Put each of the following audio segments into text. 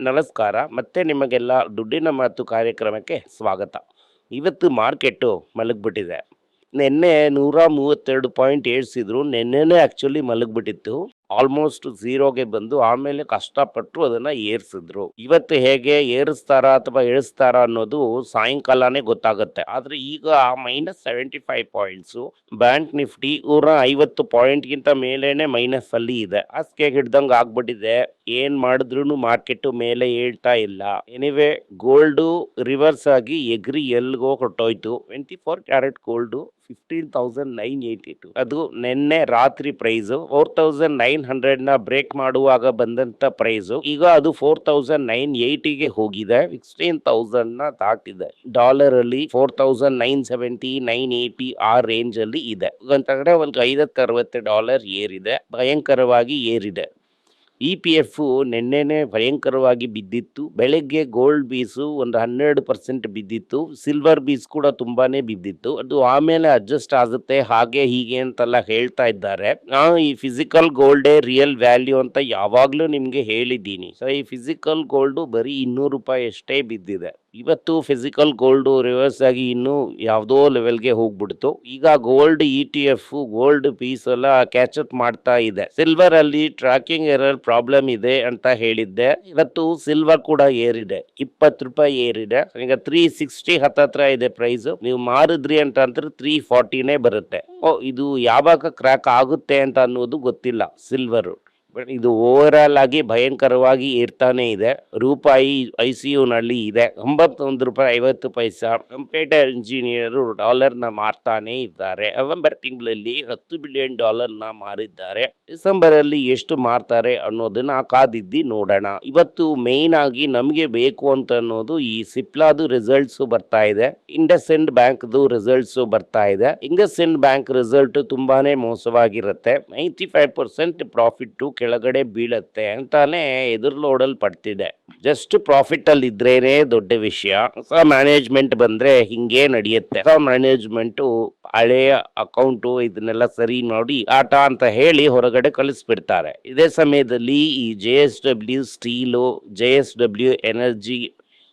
ನಮಸ್ಕಾರ. ಮತ್ತೆ ನಿಮಗೆಲ್ಲ ದುಡ್ಡಿನ ಮಾತು ಕಾರ್ಯಕ್ರಮಕ್ಕೆ ಸ್ವಾಗತ. ಇವತ್ತು ಮಾರ್ಕೆಟ್ಟು ಮಲಗಿಬಿಟ್ಟಿದೆ. ನಿನ್ನೆ ನೂರ ಮೂವತ್ತೆರಡು ಪಾಯಿಂಟ್ ಏಳ್ಸಿದ್ರು. ನಿನ್ನೆನೇ ಆ್ಯಕ್ಚುಲಿ ಮಲಗ್ಬಿಟ್ಟಿತ್ತು. ಆಲ್ಮೋಸ್ಟ್ ಝೀರೋಗೆ ಬಂದು ಆಮೇಲೆ ಕಷ್ಟಪಟ್ಟು ಅದನ್ನು ಏರಿಸಿದ್ರು. ಇವತ್ತು ಹೇಗೆ ಏರಿಸ್ತಾರ ಅಥವಾ ಇಳಿಸ್ತಾರ ಅನ್ನೋದು ಸಾಯಂಕಾಲನೇ ಗೊತ್ತಾಗುತ್ತೆ. ಆದರೆ ಈಗ ಆ minus seventy five points bank Nifty ನೂರ ಐವತ್ತು ಪಾಯಿಂಟ್ಗಿಂತ ಮೇಲೇನೆ ಮೈನಸ್ ಅಲ್ಲಿ ಇದೆ. ಅಸ್ಕೆ ಹಿಡ್ದಂಗೆ ಆಗ್ಬಿಟ್ಟಿದೆ. ಏನ್ ಮಾಡಿದ್ರು ಮಾರ್ಕೆಟ್ ಮೇಲೆ ಹೇಳ್ತಾ ಇಲ್ಲ. ಎನಿವೆ ಗೋಲ್ಡು ರಿವರ್ಸ್ ಆಗಿ ಎಗ್ರಿ ಎಲ್ಗೋ ಹೊಟ್ಟೋಯ್ತು twenty four carat gold fifteen thousand nine eighty two ಅದು ನಿನ್ನೆ ರಾತ್ರಿ ಪ್ರೈಸ್ ಫೋರ್ ತೌಸಂಡ್ ನೈನ್ ಹಂಡ್ರೆಡ್ನ ಬ್ರೇಕ್ ಮಾಡುವಾಗ ಬಂದಂತ ಪ್ರೈಸ್ ಈಗ ಅದು ಫೋರ್ ತೌಸಂಡ್ ನೈನ್ ಏಯ್ಟಿಗೆ ಹೋಗಿದೆ. ಸಿಕ್ಸ್ಟೀನ್ ತೌಸಂಡ್ನ ದಾಟಿದೆ. ಡಾಲರ್ ಅಲ್ಲಿ four thousand nine seventy nine eighty ಆ ರೇಂಜ್ ಅಲ್ಲಿ ಇದೆ. ಅಂತಂದ್ರೆ ಒಂದು ಐವತ್ತು ಅರವತ್ತು ಡಾಲರ್ ಏರಿದೆ. ಭಯಂಕರವಾಗಿ ಏರಿದೆ. ಇ ಪಿ ಎಫ್ ನಿನ್ನೆನೇ ಭಯಂಕರವಾಗಿ ಬಿದ್ದಿತ್ತು. ಬೆಳಗ್ಗೆ ಗೋಲ್ಡ್ ಬೀಸು ಒಂದು ಹನ್ನೆರಡು ಪರ್ಸೆಂಟ್ ಬಿದ್ದಿತ್ತು. ಸಿಲ್ವರ್ ಬೀಸ್ ಕೂಡ ತುಂಬಾ ಬಿದ್ದಿತ್ತು. ಅದು ಆಮೇಲೆ ಅಡ್ಜಸ್ಟ್ ಆಗುತ್ತೆ, ಹಾಗೆ ಹೀಗೆ ಅಂತೆಲ್ಲ ಹೇಳ್ತಾ ಇದ್ದಾರೆ. ಈ ಫಿಸಿಕಲ್ ಗೋಲ್ಡೇ ರಿಯಲ್ ವ್ಯಾಲ್ಯೂ ಅಂತ ಯಾವಾಗಲೂ ನಿಮಗೆ ಹೇಳಿದ್ದೀನಿ. ಸೊ ಈ ಫಿಸಿಕಲ್ ಗೋಲ್ಡು ಬರೀ ಇನ್ನೂರು ರೂಪಾಯಿ ಅಷ್ಟೇ ಬಿದ್ದಿದೆ. ಇವತ್ತು ಫಿಸಿಕಲ್ ಗೋಲ್ಡು ರಿವರ್ಸ್ ಆಗಿ ಇನ್ನೂ ಯಾವುದೋ ಲೆವೆಲ್ಗೆ ಹೋಗ್ಬಿಡ್ತು. ಈಗ gold E T F gold piece ಎಲ್ಲ ಕ್ಯಾಚ್ ಅಪ್ ಮಾಡ್ತಾ ಇದೆ. ಸಿಲ್ವರ್ ಅಲ್ಲಿ ಟ್ರ್ಯಾಕಿಂಗ್ ಎರರ್ ಪ್ರಾಬ್ಲಮ್ ಇದೆ ಅಂತ ಹೇಳಿದ್ದೆ. ಇವತ್ತು ಸಿಲ್ವರ್ ಕೂಡ ಏರಿದೆ. ಇಪ್ಪತ್ತು ರೂಪಾಯಿ ಏರಿದೆ. ಈಗ ತ್ರೀ ಸಿಕ್ಸ್ಟಿ ಹತ್ತತ್ರ ಇದೆ ಪ್ರೈಸ್ ನೀವು ಮಾರಿದ್ರಿ ಅಂತ ಅಂದ್ರೆ ತ್ರೀ ಫಾರ್ಟಿನೇ ಬರುತ್ತೆ. ಓ, ಇದು ಯಾವಾಗ ಕ್ರ್ಯಾಕ್ ಆಗುತ್ತೆ ಅಂತ ಅನ್ನೋದು ಗೊತ್ತಿಲ್ಲ. ಸಿಲ್ವರ್ ಇದು ಓವರ್ ಆಲ್ ಆಗಿ ಭಯಂಕರವಾಗಿ ಇರ್ತಾನೆ ಇದೆ. ರೂಪಾಯಿ ಐ ಸಿ ನಲ್ಲಿ ಇದೆ. ಒಂಬತ್ತೊಂದು ರೂಪಾಯಿ ಐವತ್ತು ಪೈಸಾ ಕಂಪ್ಯೂಟರ್ ಇಂಜಿನಿಯರು ಡಾಲರ್ನ ಮಾರ್ತಾನೆ ಇದ್ದಾರೆ. ನವೆಂಬರ್ ತಿಂಗಳಲ್ಲಿ ಹತ್ತು ಬಿಲಿಯನ್ ಡಾಲರ್ನ ಮಾರಿದ್ದಾರೆ. ಡಿಸೆಂಬರ್ ಅಲ್ಲಿ ಎಷ್ಟು ಮಾರ್ತಾರೆ ಅನ್ನೋದನ್ನ ಕಾದಿದ್ದಿ ನೋಡೋಣ. ಇವತ್ತು ಮೇನ್ ಆಗಿ ನಮಗೆ ಬೇಕು ಅಂತ ಅನ್ನೋದು ಈ ಸಿಪ್ಲಾದು ರಿಸಲ್ಟ್ಸ್ ಬರ್ತಾ ಇದೆ. ಇಂಡಸ್ ಇಂಡ್ ಬ್ಯಾಂಕ್ದು ರಿಸಲ್ಟ್ಸ್ ಬರ್ತಾ ಇದೆ. ಇಂಡಸ್ ಇಂಡ್ ಬ್ಯಾಂಕ್ ರಿಸಲ್ಟ್ ತುಂಬಾನೇ ಮೋಸವಾಗಿರುತ್ತೆ. ನೈಂಟಿ ಫೈವ್ ಪರ್ಸೆಂಟ್ ಪ್ರಾಫಿಟ್ ಕೆಳಗಡೆ ಬೀಳತ್ತೆ ಅಂತಾನೆ ಪಡ್ತಿದೆ ಜಸ್ಟ್ ಪ್ರಾಫಿಟ್ ಅಲ್ಲಿ ಇದ್ರೇನೆ ದೊಡ್ಡ ವಿಷಯ. ಹೊಸ ಮ್ಯಾನೇಜ್ಮೆಂಟ್ ಬಂದ್ರೆ ಹಿಂಗೆ ನಡೆಯುತ್ತೆ. ಹೊಸ ಮ್ಯಾನೇಜ್ಮೆಂಟ್ ಹಳೆಯ ಅಕೌಂಟು ಇದನ್ನೆಲ್ಲ ಸರಿ ಮಾಡಿ ಆಟ ಅಂತ ಹೇಳಿ ಹೊರಗಡೆ ಕಳಿಸ್ಬಿಡ್ತಾರೆ. ಇದೇ ಸಮಯದಲ್ಲಿ ಈ J S W steel J S W energy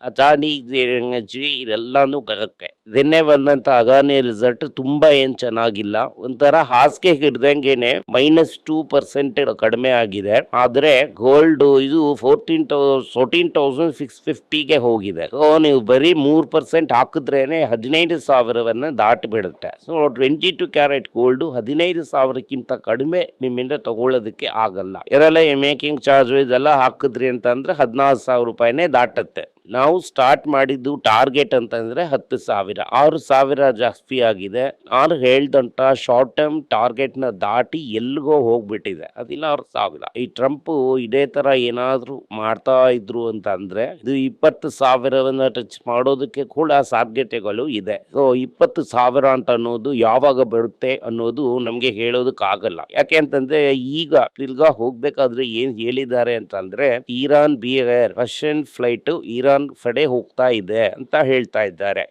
Adani energy ಇದೆಲ್ಲಾನು ಬರುತ್ತೆ ನಿನ್ನೆ ಬಂದಂತ ಅಗಾನೆ ರಿಸಲ್ಟ್ ತುಂಬಾ ಏನ್ ಚೆನ್ನಾಗಿಲ್ಲ. ಒಂಥರ ಹಾಸಿಗೆ ಹಿಡ್ದಂಗೆನೆ ಮೈನಸ್ ಟೂ ಪರ್ಸೆಂಟ್ ಕಡಿಮೆ ಆಗಿದೆ. ಆದ್ರೆ ಗೋಲ್ಡ್ ಇದು ಫೋರ್ಟೀನ್ ಫೋರ್ಟೀನ್ ತೌಸಂಡ್ ಸಿಕ್ಸ್ ಫಿಫ್ಟಿಗೆ ಹೋಗಿದೆ. ಸೊ ನೀವು ಬರೀ ಮೂರ್ ಪರ್ಸೆಂಟ್ ಹಾಕಿದ್ರೇನೆ ಹದಿನೈದು ಸಾವಿರವನ್ನ ದಾಟಿ ಬಿಡುತ್ತೆ. So twenty two carat gold ಹದಿನೈದು ಸಾವಿರಕ್ಕಿಂತ ಕಡಿಮೆ ನಿಮ್ಮಿಂದ ತಗೊಳ್ಳೋದಕ್ಕೆ ಆಗಲ್ಲ. ಇದೆಲ್ಲ ಮೇಕಿಂಗ್ ಚಾರ್ಜ್ ಇದೆಲ್ಲ ಹಾಕಿದ್ರಿ ಅಂತಂದ್ರೆ ಹದಿನಾರು ಸಾವಿರ ರೂಪಾಯಿನೇ ದಾಟತ್ತೆ. ನಾವು ಸ್ಟಾರ್ಟ್ ಮಾಡಿದ್ದು ಟಾರ್ಗೆಟ್ ಅಂತಂದ್ರೆ ಹತ್ತು ಸಾವಿರ. ಆರು ಸಾವಿರ ಜಾಸ್ತಿ ಆಗಿದೆ. ನಾನು ಹೇಳ್ದಂತ ಶಾರ್ಟ್ ಟರ್ಮ್ ಟಾರ್ಗೆಟ್ನ ದಾಟಿ ಎಲ್ಲಿಗೋ ಹೋಗ್ಬಿಟ್ಟಿದೆ. ಅದಿಲ್ಲ, ಆರು ಸಾವಿರ. ಈ ಟ್ರಂಪ್ ಇದೇ ತರ ಏನಾದರೂ ಮಾಡ್ತಾ ಇದ್ರು ಅಂತ ಅಂದ್ರೆ ಇದು ಇಪ್ಪತ್ತು ಸಾವಿರವನ್ನು ಟಚ್ ಮಾಡೋದಕ್ಕೆ ಕೂಡ ಸಾಧ್ಯತೆಗಳು ಇದೆ. ಸೊ ಇಪ್ಪತ್ತು ಸಾವಿರ ಅಂತ ಅನ್ನೋದು ಯಾವಾಗ ಬರುತ್ತೆ ಅನ್ನೋದು ನಮ್ಗೆ ಹೇಳೋದಕ್ಕಾಗಲ್ಲ. ಯಾಕೆ ಅಂತಂದ್ರೆ ಈಗ ತಿರ್ಗಾ ಹೋಗ್ಬೇಕಾದ್ರೆ ಏನ್ ಹೇಳಿದ್ದಾರೆ ಅಂತಂದ್ರೆ, ಇರಾನ್ ಬಿಯರ್ ರಷ್ಯನ್ ಫ್ಲೈಟ್ ಇರಾನ್ ಕಡೆ ಹೋಗ್ತಾ ಇದೆ ಅಂತ ಹೇಳ್ತಾ ಇದ್ದಾರೆ.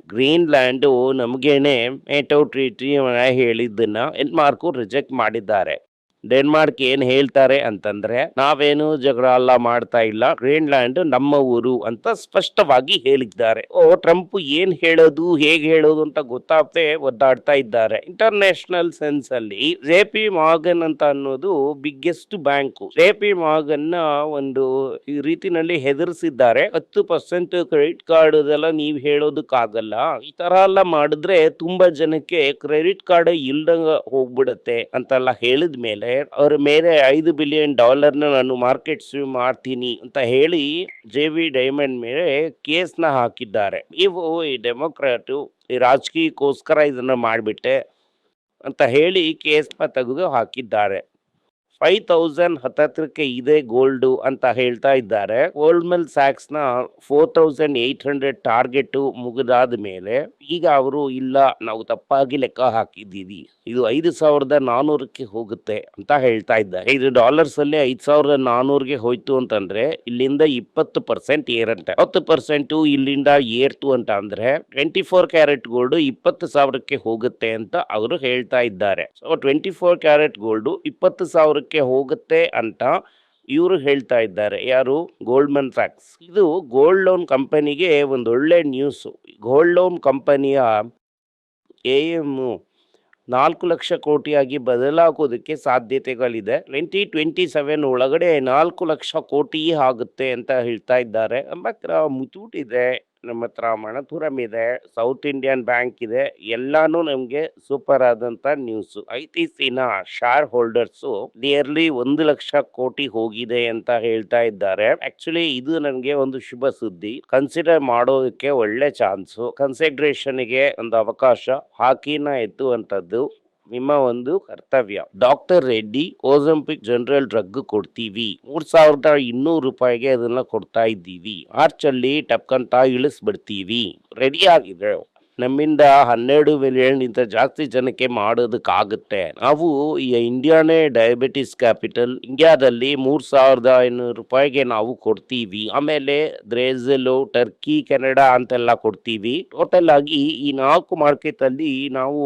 ಗ್ರೀನ್ಲ್ಯಾಂಡ್ ನಮಗೇನೆ ಮೇಟೌ ಟ್ರೀಟಿ ಹೇಳಿದ್ದನ್ನ ಮಾರ್ಕು ರಿಜೆಕ್ಟ್ ಮಾಡಿದ್ದಾರೆ. ಡೆನ್ಮಾರ್ಕ್ ಏನ್ ಹೇಳ್ತಾರೆ ಅಂತಂದ್ರೆ, ನಾವೇನು ಜಗಳ ಎಲ್ಲ ಮಾಡ್ತಾ ಇಲ್ಲ, ಗ್ರೀನ್ಲ್ಯಾಂಡ್ ನಮ್ಮ ಊರು ಅಂತ ಸ್ಪಷ್ಟವಾಗಿ ಹೇಳಿದ್ದಾರೆ. ಓ, ಟ್ರಂಪ್ ಏನ್ ಹೇಳೋದು, ಹೇಗೆ ಹೇಳೋದು ಅಂತ ಗೊತ್ತಾಗದೆ ಒದ್ದಾಡ್ತಾ ಇದ್ದಾರೆ. ಇಂಟರ್ನ್ಯಾಷನಲ್ ಸೆನ್ಸ್ ಅಲ್ಲಿ ಜೆ ಪಿ ಮಾರ್ಗನ್ ಅಂತ ಅನ್ನೋದು ಬಿಗ್ಗೆಸ್ಟ್ ಬ್ಯಾಂಕ್. ಜೆ ಪಿ ಮಾರ್ಗನ್ನ ಒಂದು ಈ ರೀತಿನಲ್ಲಿ ಹೆದರಿಸಿದ್ದಾರೆ. ಹತ್ತು ಪರ್ಸೆಂಟ್ ಕ್ರೆಡಿಟ್ ಕಾರ್ಡ್ ಎಲ್ಲ ನೀವ್ ಹೇಳೋದಕ್ಕಾಗಲ್ಲ. ಈ ತರ ಎಲ್ಲ ಮಾಡಿದ್ರೆ ತುಂಬಾ ಜನಕ್ಕೆ ಕ್ರೆಡಿಟ್ ಕಾರ್ಡ್ ಇಲ್ದಂಗ ಹೋಗ್ಬಿಡತ್ತೆ ಅಂತೆಲ್ಲ ಹೇಳಿದ ಮೇಲೆ ಅವ್ರ ಮೇಲೆ ಐದು ಬಿಲಿಯನ್ ಡಾಲರ್ನ ನಾನು ಮಾರ್ಕೆಟ್ ಸ್ವಿಮ್ ಮಾಡ್ತೀನಿ ಅಂತ ಹೇಳಿ ಜೆ ವಿ ಡೈಮಂಡ್ ಮೇಲೆ ಕೇಸ್ನ ಹಾಕಿದ್ದಾರೆ. ಇವು ಈ ಡೆಮೊಕ್ರಾಟು ಈ ರಾಜಕೀಯಕ್ಕೋಸ್ಕರ ಇದನ್ನ ಮಾಡಿಬಿಟ್ಟೆ ಅಂತ ಹೇಳಿ ಕೇಸ್ನ ತೆಗೆದು ಹಾಕಿದ್ದಾರೆ. ಫೈವ್ ತೌಸಂಡ್ ಹತ್ತತ್ರಕ್ಕೆ ಇದೆ ಗೋಲ್ಡು ಅಂತ ಹೇಳ್ತಾ ಇದ್ದಾರೆ. Goldman ಸ್ಯಾಕ್ಸ್ನ four thousand eight hundred target ಮುಗಿದಾದ ಮೇಲೆ ಈಗ ಅವರು ಇಲ್ಲ, ನಾವು ತಪ್ಪಾಗಿ ಲೆಕ್ಕ ಹಾಕಿದ್ದೀವಿ. ಇದು ಐದು ಸಾವಿರದ ನಾನೂರಕ್ಕೆ ಹೋಗುತ್ತೆ ಅಂತ ಹೇಳ್ತಾ ಇದ್ದಾರೆ. ಇದು ಡಾಲರ್ಸ್ ಅಲ್ಲಿ ಐದ್ ಸಾವಿರದ ನಾನೂರ್ಗೆ ಹೋಯ್ತು ಅಂತಂದ್ರೆ ಇಲ್ಲಿಂದ ಇಪ್ಪತ್ತು ಪರ್ಸೆಂಟ್ ಏರಂತೆ. ಹತ್ತು ಪರ್ಸೆಂಟ್ ಇಲ್ಲಿಂದ ಏರ್ತು ಅಂತ ಅಂದ್ರೆ ಟ್ವೆಂಟಿ ಫೋರ್ ಕ್ಯಾರೆಟ್ ಗೋಲ್ಡ್ ಇಪ್ಪತ್ತು ಸಾವಿರಕ್ಕೆ ಹೋಗುತ್ತೆ ಅಂತ ಅವರು ಹೇಳ್ತಾ ಇದ್ದಾರೆ. So twenty four carat gold ಇಪ್ಪತ್ತು ಸಾವಿರಕ್ಕೆ ಹೋಗುತ್ತೆ ಅಂತ ಇವರು ಹೇಳ್ತಾ ಇದ್ದಾರೆ. ಯಾರು? ಗೋಲ್ಡ್ಮನ್ ಫ್ಯಾಕ್ಸ್. ಇದು ಗೋಲ್ಡ್ ಲೋನ್ ಕಂಪನಿಗೆ ಒಂದು ಒಳ್ಳೆ ನ್ಯೂಸು. ಗೋಲ್ಡ್ ಲೋನ್ ಕಂಪನಿಯ ಎ ಎಂ ನಾಲ್ಕು ಲಕ್ಷ ಕೋಟಿಯಾಗಿ ಬದಲಾಗೋದಕ್ಕೆ ಸಾಧ್ಯತೆಗಳಿದೆ. ಟ್ವೆಂಟಿ ಟ್ವೆಂಟಿ ಸೆವೆನ್ ಒಳಗಡೆ ನಾಲ್ಕು ಲಕ್ಷ ಕೋಟಿ ಆಗುತ್ತೆ ಅಂತ ಹೇಳ್ತಾ ಇದ್ದಾರೆ. ಮುತೂಟ್ ಇದೆ. ನಮ್ಮ ಹತ್ರ ಮಣಪುರಂ ಇದೆ ಸೌತ್ ಇಂಡಿಯನ್ ಬ್ಯಾಂಕ್ ಇದೆ, ಎಲ್ಲಾನು ನಮಗೆ ಸೂಪರ್ ಆದಂತ ನ್ಯೂಸ್ ಐ ಟಿ ಸಿನ ಶೇರ್ ಹೋಲ್ಡರ್ಸು ನಿಯರ್ಲಿ ಒಂದು ಲಕ್ಷ ಕೋಟಿ ಹೋಗಿದೆ ಅಂತ ಹೇಳ್ತಾ ಇದ್ದಾರೆ. ಆಕ್ಚುಲಿ ಇದು ನನಗೆ ಒಂದು ಶುಭ ಸುದ್ದಿ. ಕನ್ಸಿಡರ್ ಮಾಡೋದಕ್ಕೆ ಒಳ್ಳೆ ಚಾನ್ಸು ಕನ್ಸಿಡ್ರೇಷನ್ಗೆ ಒಂದು ಅವಕಾಶ, ಹಾಕಿನ ಎತ್ತುವಂಥದ್ದು. ನಿಮ್ಮ ಒಂದು ಕರ್ತವ್ಯ. Doctor Reddy Ozempic general drug ಕೊಡ್ತೀವಿ. ಮೂರ್ ಸಾವಿರದ ಇನ್ನೂರು ರೂಪಾಯಿಗೆ ಅದನ್ನ ಕೊಡ್ತಾ ಇದ್ದೀವಿ. ಮಾರ್ಚಲ್ಲಿ ಟಪ್ಕಂತ ಇಳಿಸ್ಬಿಡ್ತೀವಿ. ರೆಡಿ ಆಗಿದೆ ನಮ್ಮಿಂದ ಹನ್ನೆರಡು ಮಿಲಿಯನ್ ಇಂತ ಜಾಸ್ತಿ ಜನಕ್ಕೆ ಮಾಡೋದಕ್ಕಾಗುತ್ತೆ. ನಾವು ಈ ಇಂಡಿಯಾನೇ ಡಯಾಬಿಟಿಸ್ ಕ್ಯಾಪಿಟಲ್, ಇಂಡಿಯಾದಲ್ಲಿ ಮೂರ್ ಸಾವಿರದ ಐನೂರು ರೂಪಾಯಿಗೆ ನಾವು ಕೊಡ್ತೀವಿ. ಆಮೇಲೆ ಬ್ರೆಜಿಲು, ಟರ್ಕಿ, ಕೆನಡಾ ಅಂತೆಲ್ಲ ಕೊಡ್ತೀವಿ. ಟೋಟಲ್ ಆಗಿ ಈ ನಾಲ್ಕು ಮಾರ್ಕೆಟ್ ಅಲ್ಲಿ ನಾವು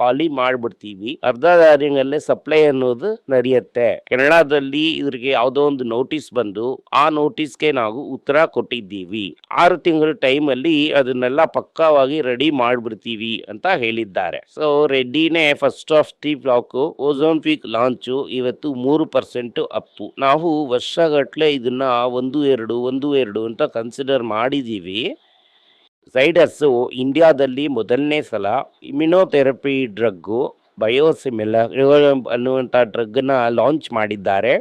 ಖಾಲಿ ಮಾಡ್ಬಿಡ್ತೀವಿ. ಅರ್ಧ ದಾರಿನಲ್ಲೇ ಸಪ್ಲೈ ಅನ್ನೋದು ನಡೆಯುತ್ತೆ. ಕೆನಡಾದಲ್ಲಿ ಇದ್ರಿಗೆ ಯಾವುದೋ ಒಂದು ನೋಟಿಸ್ ಬಂದು ಆ ನೋಟಿಸ್ಗೆ ನಾವು ಉತ್ತರ ಕೊಟ್ಟಿದ್ದೀವಿ. ಆರು ತಿಂಗಳ ಟೈಮ್ ಅಲ್ಲಿ ಅದನ್ನೆಲ್ಲ ಪಕ್ಕವಾಗಿ ರೆಡಿ ಮಾಡ್ಬಿಡ್ತೀವಿ ಅಂತ ಹೇಳಿದ್ದಾರೆ. So ರೆಡ್ಡಿನೇ first of the block Ozempic launch ಇವತ್ತು ಮೂರು ಪರ್ಸೆಂಟ್ ಅಪ್ಪು ನಾವು ವರ್ಷಗಟ್ಟಲೆ ಇದನ್ನ ಒಂದು ಎರಡು ಒಂದು ಎರಡು ಅಂತ ಕನ್ಸಿಡರ್ ಮಾಡಿದೀವಿ ಸೈಡರ್ಸು ಇಂಡಿಯಾದಲ್ಲಿ ಮೊದಲನೇ ಸಲ ಇಮ್ಯುನೋಥೆರಪಿ ಡ್ರಗ್ಗು ಬಯೋಸಿಮಿಲ ಅನ್ನುವಂಥ ಡ್ರಗ್ನ ಲಾಂಚ್ ಮಾಡಿದ್ದಾರೆ.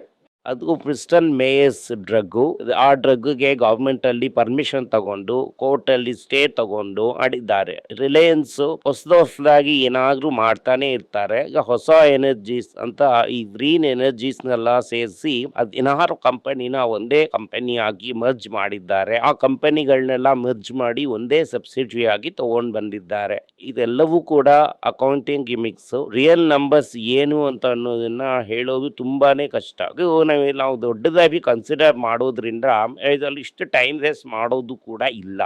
ಅದು ಪ್ರಿಸ್ಟನ್ ಮೇಯರ್ಸ್ ಡ್ರಗ್ಗು. ಆ ಡ್ರಗ್ಗೆ ಗೌರ್ಮೆಂಟಲ್ಲಿ ಪರ್ಮಿಷನ್ ತಗೊಂಡು, ಕೋರ್ಟಲ್ಲಿ ಸ್ಟೇ ತಗೊಂಡು ಆಡಿದ್ದಾರೆ ರಿಲಯನ್ಸ್ ಹೊಸದ ಹೊಸದಾಗಿ ಏನಾದರೂ ಮಾಡ್ತಾನೆ ಇರ್ತಾರೆ. ಈಗ ಹೊಸ ಎನರ್ಜೀಸ್ ಅಂತ ಈ ಗ್ರೀನ್ ಎನರ್ಜೀಸ್ನೆಲ್ಲ ಸೇರಿಸಿ ಹದಿನಾರು ಕಂಪನಿನ ಒಂದೇ ಕಂಪನಿ ಮರ್ಜ್ ಮಾಡಿದ್ದಾರೆ. ಆ ಕಂಪನಿಗಳನ್ನೆಲ್ಲ ಮರ್ಜ್ ಮಾಡಿ ಒಂದೇ ಸಬ್ಸಿಡಿ ಆಗಿ ತಗೊಂಡ್ ಬಂದಿದ್ದಾರೆ. ಇದೆಲ್ಲವೂ ಕೂಡ ಅಕೌಂಟಿಂಗ್ ಗಿಮಿಕ್ಸ್. ರಿಯಲ್ ನಂಬರ್ಸ್ ಏನು ಅಂತ ಅನ್ನೋದನ್ನ ಹೇಳೋದು ತುಂಬಾನೇ ಕಷ್ಟ. ಅದು ನಾವು ದೊಡ್ಡದಾಗಿ ಕನ್ಸಿಡರ್ ಮಾಡೋದ್ರಿಂದ ಇದರಲ್ಲಿ ಇಷ್ಟು ಟೈಮ್ ವೇಸ್ಟ್ ಮಾಡೋದು ಕೂಡ ಇಲ್ಲ.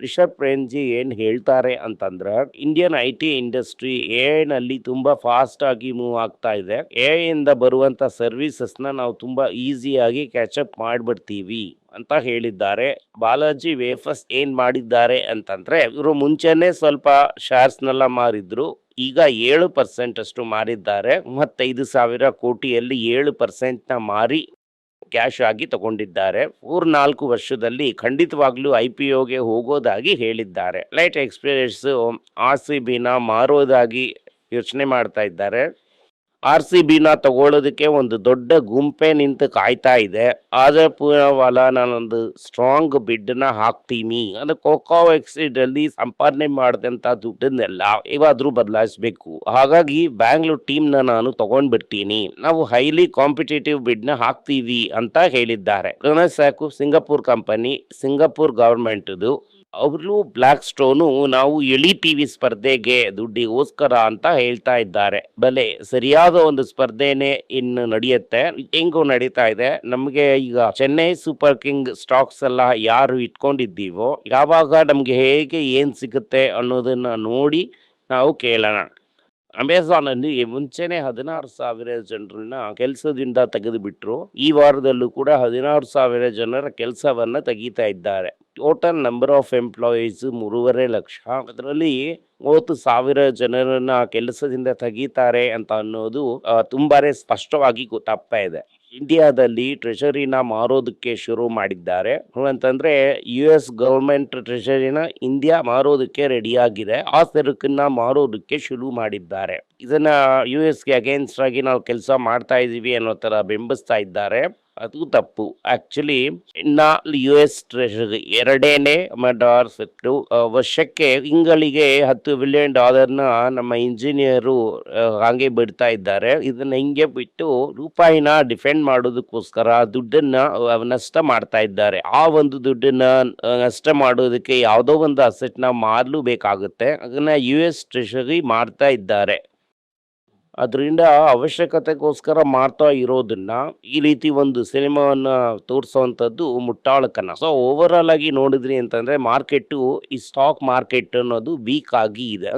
ರಿಷಬ್ ಪ್ರೇಮ್ಜಿ ಏನು ಹೇಳ್ತಾರೆ ಅಂತಂದ್ರೆ ಇಂಡಿಯನ್ ಐ ಟಿ ಇಂಡಸ್ಟ್ರಿ ಏನಲ್ಲಿ ತುಂಬ ಫಾಸ್ಟ್ ಆಗಿ ಮೂವ್ ಆಗ್ತಾ ಇದೆ. ಎ ಇಂದ ಬರುವಂತ ಸರ್ವಿಸಸ್ನ ನಾವು ತುಂಬ ಈಸಿಯಾಗಿ ಕ್ಯಾಚಪ್ ಮಾಡಿಬಿಡ್ತೀವಿ ಅಂತ ಹೇಳಿದ್ದಾರೆ. ಬಾಲಾಜಿ ವೇಫರ್ಸ್ ಏನು ಮಾಡಿದ್ದಾರೆ ಅಂತಂದ್ರೆ, ಇವರು ಮುಂಚೆನೇ ಸ್ವಲ್ಪ ಶೇರ್ಸ್ನೆಲ್ಲ ನೆಲ್ಲ ಮಾರಿದ್ರು. ಈಗ ಏಳು ಪರ್ಸೆಂಟ್ ಅಷ್ಟು ಮಾರಿದ್ದಾರೆ. ಮೂವತ್ತೈದು ಸಾವಿರ ಕೋಟಿಯಲ್ಲಿ ಏಳು ಪರ್ಸೆಂಟ್ನ ಮಾರಿ ಕ್ಯಾಶ್ ಆಗಿ ತಗೊಂಡಿದ್ದಾರೆ. ಮೂರ್ ನಾಲ್ಕು ವರ್ಷದಲ್ಲಿ ಖಂಡಿತವಾಗ್ಲೂ ಐ ಪಿ ಒಗೆ ಹೋಗೋದಾಗಿ ಹೇಳಿದ್ದಾರೆ. ಲೈಟ್ ಎಕ್ಸ್ಪೀರಿಯನ್ಸ್ ಆರ್ ಸಿ ಬಿನ ಮಾರೋದಾಗಿ ಯೋಚನೆ ಮಾಡ್ತಾ ಇದ್ದಾರೆ. ಆರ್ ಸಿ ಬಿನ ತಗೊಳ್ಳೋದಕ್ಕೆ ಒಂದು ದೊಡ್ಡ ಗುಂಪೆ ನಿಂತು ಕಾಯ್ತಾ ಇದೆ. ಆದ್ರೆ ಪೂರ್ಣವಾಲ ನಾನೊಂದು ಸ್ಟ್ರಾಂಗ್ ಬಿಡ್ನ ಹಾಕ್ತೀನಿ. ಅಂದ್ರೆ ಕೋಕೋ ಎಕ್ಸಿಡ್ ಅಲ್ಲಿ ಸಂಪಾದನೆ ಮಾಡಿದಂಥ ದುಡ್ಡನ್ನೆಲ್ಲ ಇವಾದ್ರೂ ಬದಲಾಯಿಸಬೇಕು. ಹಾಗಾಗಿ ಬ್ಯಾಂಗ್ಳೂರ್ ಟೀಮ್ನ ನಾನು ತಗೊಂಡ್ಬಿಡ್ತೀನಿ. ನಾವು ಹೈಲಿ ಕಾಂಪಿಟೇಟಿವ್ ಬಿಡ್ನ ಹಾಕ್ತೀವಿ ಅಂತ ಹೇಳಿದ್ದಾರೆ. ಸಾಕು ಸಿಂಗಾಪುರ್ ಕಂಪನಿ ಸಿಂಗಾಪುರ್ ಗವರ್ಮೆಂಟ್ ಅವರು ಬ್ಲ್ಯಾಕ್ ಸ್ಟೋನು ನಾವು ಎಳಿತೀವಿ ಸ್ಪರ್ಧೆಗೆ ದುಡ್ಡಿಗೋಸ್ಕರ ಅಂತ ಹೇಳ್ತಾ ಇದ್ದಾರೆ. ಬಲೆ ಸರಿಯಾದ ಒಂದು ಸ್ಪರ್ಧೆನೆ ಇನ್ನು ನಡೆಯುತ್ತೆ. ಹೆಂಗು ನಡೀತಾ ಇದೆ. ನಮ್ಗೆ ಈಗ ಚೆನ್ನೈ ಸೂಪರ್ ಕಿಂಗ್ ಸ್ಟಾಕ್ಸ್ ಎಲ್ಲ ಯಾರು ಇಟ್ಕೊಂಡಿದ್ದೀವೋ, ಯಾವಾಗ ನಮ್ಗೆ ಹೇಗೆ ಏನ್ ಸಿಗುತ್ತೆ ಅನ್ನೋದನ್ನ ನೋಡಿ ನಾವು ಕೇಳೋಣ. ಅಮೆಝಾನ್ ಅಲ್ಲಿ ಮುಂಚೆನೆ ಹದಿನಾರು ಸಾವಿರ ಜನರನ್ನ ಕೆಲಸದಿಂದ ತೆಗೆದು ಬಿಟ್ರು ಈ ವಾರದಲ್ಲೂ ಕೂಡ ಹದಿನಾರು ಸಾವಿರ ಜನರ ಕೆಲಸವನ್ನ ತೆಗೀತಾ ಇದ್ದಾರೆ. ಟೋಟಲ್ ನಂಬರ್ ಆಫ್ ಎಂಪ್ಲಾಯೀಸ್ ಮೂರುವರೆ ಲಕ್ಷ. ಅದರಲ್ಲಿ ಮೂವತ್ತು ಸಾವಿರ ಜನರನ್ನ ಕೆಲಸದಿಂದ ತೆಗೀತಾರೆ ಅಂತ ಅನ್ನೋದು ತುಂಬಾನೇ ಸ್ಪಷ್ಟವಾಗಿ ಗೊತ್ತಾಗ್ತಾ ಇದೆ. ಇಂಡಿಯಾದಲ್ಲಿ ಟ್ರೆಷರಿನ ಮಾರೋದಕ್ಕೆ ಶುರು ಮಾಡಿದ್ದಾರೆ. ಅಂತಂದ್ರೆ ಯು ಎಸ್ ಗವರ್ಮೆಂಟ್ ಟ್ರೆಷರಿನ ಇಂಡಿಯಾ ಮಾರೋದಕ್ಕೆ ರೆಡಿ ಆಗಿದೆ ಆ ಸರಕನ್ನ ಮಾರೋದಕ್ಕೆ ಶುರು ಮಾಡಿದ್ದಾರೆ. ಇದನ್ನ ಯು ಎಸ್ಗೆ ಅಗೇನ್ಸ್ಟ್ ಆಗಿ ನಾವು ಕೆಲಸ ಮಾಡ್ತಾ ಇದೀವಿ ಅನ್ನೋ ಥರ ಬೆಂಬಿಸ್ತಾ ಇದ್ದಾರೆ. ಅದು ತಪ್ಪು. ಆಕ್ಚುಲಿ ಇನ್ನ ಯು ಎಸ್ ಟ್ರೆಷರಿ ಎರಡೇನೆ ಡಾಲರ್ಸ್ ಇತ್ತು. ವರ್ಷಕ್ಕೆ ತಿಂಗಳಿಗೆ ಹತ್ತು ಬಿಲಿಯನ್ ಡಾಲರ್ನ ನಮ್ಮ ಇಂಜಿನಿಯರು ಹಾಗೆ ಬಿಡ್ತಾ ಇದ್ದಾರೆ. ಇದನ್ನ ಹಿಂಗೆ ಬಿಟ್ಟು ರೂಪಾಯಿನ ಡಿಫೆಂಡ್ ಮಾಡೋದಕ್ಕೋಸ್ಕರ ದುಡ್ಡನ್ನ ನಷ್ಟ ಮಾಡ್ತಾ ಇದ್ದಾರೆ. ಆ ಒಂದು ದುಡ್ಡನ್ನ ನಷ್ಟ ಮಾಡೋದಕ್ಕೆ ಯಾವುದೋ ಒಂದು ಅಸೆಟ್ನ ಮಾರ್ಲು ಬೇಕಾಗುತ್ತೆ. ಅದನ್ನ ಯು ಎಸ್ ಟ್ರೆಷರಿ ಮಾಡ್ತಾ ಇದ್ದಾರೆ. ಅದರಿಂದ ಅವಶ್ಯಕತೆಗೋಸ್ಕರ ಮಾಡ್ತಾ ಇರೋದನ್ನ ಈ ರೀತಿ ಒಂದು ಸಿನಿಮಾವನ್ನು ತೋರಿಸುವಂಥದ್ದು ಮುಟ್ಟಾಳಕನ. ಸೊ ಓವರ್ ಆಗಿ ನೋಡಿದ್ರಿ ಅಂತಂದ್ರೆ ಮಾರ್ಕೆಟ್ ಈ ಸ್ಟಾಕ್ ಮಾರ್ಕೆಟ್ ಅನ್ನೋದು ವೀಕ್ ಆಗಿ ಇದೆ.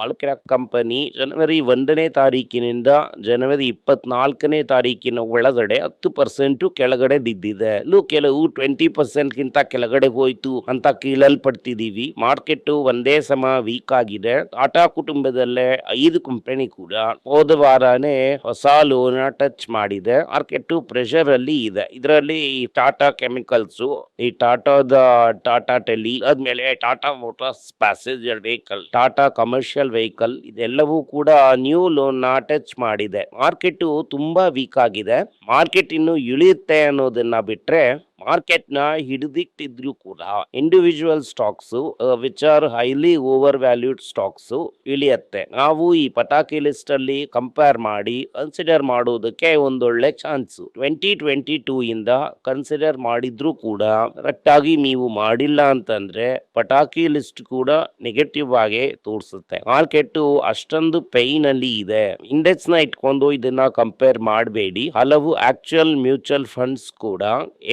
ಆಳ್ಕೆರ ಕಂಪನಿ ಜನವರಿ ಒಂದನೇ ತಾರೀಕಿನಿಂದ ಜನವರಿ ಇಪ್ಪತ್ನಾಲ್ಕನೇ ತಾರೀಕಿನ ಒಳಗಡೆ ಹತ್ತು ಪರ್ಸೆಂಟು ಕೆಳಗಡೆ ಬಿದ್ದಿದೆ. ಕೆಲವು ಟ್ವೆಂಟಿ ಪರ್ಸೆಂಟ್ಗಿಂತ ಕೆಳಗಡೆ ಹೋಯ್ತು ಅಂತ ಕೀಳಲ್ಪಡ್ತಿದ್ದೀವಿ ಮಾರ್ಕೆಟ್ ಒಂದೇ ಸಮ ವೀಕ್ ಆಗಿದೆ. ಟಾಟಾ ಕುಟುಂಬದಲ್ಲೇ ಐದು ಕಂಪನಿ ಕೂಡ ಹೋದ ವಾರನೇ ಹೊಸ ಲೋನ್ ಟಚ್ ಮಾಡಿದೆ. ಮಾರ್ಕೆಟ್ ಪ್ರೆಷರ್ ಅಲ್ಲಿ ಇದೆ. ಇದರಲ್ಲಿ ಟಾಟಾ ಕೆಮಿಕಲ್ಸ್ ಈ ಟಾಟಾದ ಟಾಟಾ ಟೆಲಿ ಆದ್ಮೇಲೆ Tata Motors passenger vehicle Tata commercial vehicle ಇದೆಲ್ಲವೂ ಕೂಡ ನ್ಯೂ ಲೋನ್ನ ಟಚ್ ಮಾಡಿದೆ. ಮಾರ್ಕೆಟ್ ತುಂಬಾ ವೀಕ್ ಆಗಿದೆ. ಮಾರ್ಕೆಟ್ ಇನ್ನು ಇಳಿಯುತ್ತೆ ಅನ್ನೋದನ್ನ ಬಿಟ್ರೆ ಮಾರ್ಕೆಟ್ನ ಹಿಡಿದಿಟ್ಟಿದ್ರು ಕೂಡ individual stocks which are highly over valued stocks ಇಳಿಯತ್ತೆ. ನಾವು ಈ ಪಟಾಕಿ ಲಿಸ್ಟ್ ಅಲ್ಲಿ ಕಂಪೇರ್ ಮಾಡಿ ಕನ್ಸಿಡರ್ ಮಾಡೋದಕ್ಕೆ ಒಂದೊಳ್ಳೆ ಚಾನ್ಸ್ ಟ್ವೆಂಟಿ ಟ್ವೆಂಟಿ ಟೂ ಇಂದ ಕನ್ಸಿಡರ್ ಮಾಡಿದ್ರೂ ಕೂಡ ಕರೆಕ್ಟಾಗಿ ನೀವು ಮಾಡಿಲ್ಲ ಅಂತಂದ್ರೆ ಪಟಾಕಿ ಲಿಸ್ಟ್ ಕೂಡ ನೆಗೆಟಿವ್ ಆಗಿ ತೋರಿಸುತ್ತೆ. ಮಾರ್ಕೆಟ್ ಅಷ್ಟೊಂದು ಪೈನ್ ಅಲ್ಲಿ ಇದೆ. ಇಂಡೆಕ್ಸ್ನ ಇಟ್ಕೊಂಡು ಇದನ್ನ ಕಂಪೇರ್ ಮಾಡಬೇಡಿ. ಹಲವು ಆಕ್ಚುಯಲ್ ಮ್ಯೂಚುವಲ್ ಫಂಡ್ಸ್ ಕೂಡ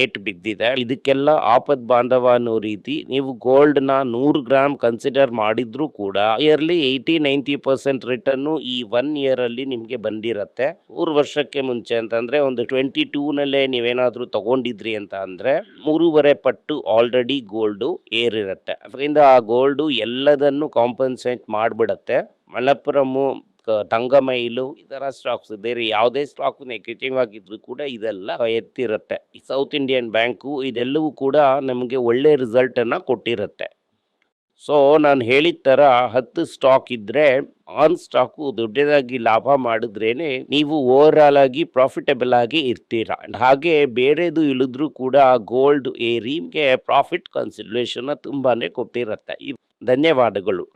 ಏಟ್ ಬಿದ್ದಿದೆ. ಇದಕ್ಕೆಲ್ಲ ಆಪದ್ ಬಾಂಧವ ಅನ್ನೋ ರೀತಿ ನೀವು ಗೋಲ್ಡ್ನ ನೂರು ಗ್ರಾಮ್ ಕನ್ಸಿಡರ್ ಮಾಡಿದ್ರು ಕೂಡ yearly eighty ninety percent return ಈ ಒನ್ ಇಯರ್ ಅಲ್ಲಿ ನಿಮ್ಗೆ ಬಂದಿರತ್ತೆ. ಮೂರು ವರ್ಷಕ್ಕೆ ಮುಂಚೆ ಅಂತಂದ್ರೆ ಒಂದು ಟ್ವೆಂಟಿ ಟೂನಲ್ಲೇ ನೀವೇನಾದರೂ ತಗೊಂಡಿದ್ರಿ ಅಂತ ಅಂದ್ರೆ ಮೂರುವರೆ ಪಟ್ಟು ಆಲ್ರೆಡಿ ಗೋಲ್ಡ್ ಏರಿರುತ್ತೆ. ಅದರಿಂದ ಆ ಗೋಲ್ಡ್ ಎಲ್ಲದನ್ನು ಕಾಂಪನ್ಸೇಟ್ ಮಾಡಿಬಿಡತ್ತೆ. ಮಲಪ್ಪುರಮು ತಂಗಮೈಲು ಇದರ ಸ್ಟಾಕ್ಸ್ ಬೇರೆ ಯಾವುದೇ ಸ್ಟಾಕ್ ನೆಗೆಟಿವ್ ಆಗಿದ್ರು ಕೂಡ ಇದೆಲ್ಲ ಎತ್ತಿರುತ್ತೆ. ಸೌತ್ ಇಂಡಿಯನ್ ಬ್ಯಾಂಕು ಇದೆಲ್ಲವೂ ಕೂಡ ನಮಗೆ ಒಳ್ಳೆ ರಿಸಲ್ಟ್ ಅನ್ನ ಕೊಟ್ಟಿರುತ್ತೆ. ಸೊ, ನಾನು ಹೇಳಿದ ತರ ಹತ್ತು ಸ್ಟಾಕ್ ಇದ್ದರೆ ಆನ್ ಸ್ಟಾಕು ದೊಡ್ಡದಾಗಿ ಲಾಭ ಮಾಡಿದ್ರೇ ನೀವು ಓವರ್ ಆಲ್ ಆಗಿ ಪ್ರಾಫಿಟಬಲ್ ಆಗಿ ಇರ್ತೀರಾ. ಹಾಗೆ ಬೇರೆದು ಇಳಿದ್ರೂ ಕೂಡ ಗೋಲ್ಡ್ ಏರಿ ಪ್ರಾಫಿಟ್ ಕನ್ಸಿಡರೇಷನ್ ತುಂಬಾನೇ ಕೊಟ್ಟಿರುತ್ತೆ. ಧನ್ಯವಾದಗಳು.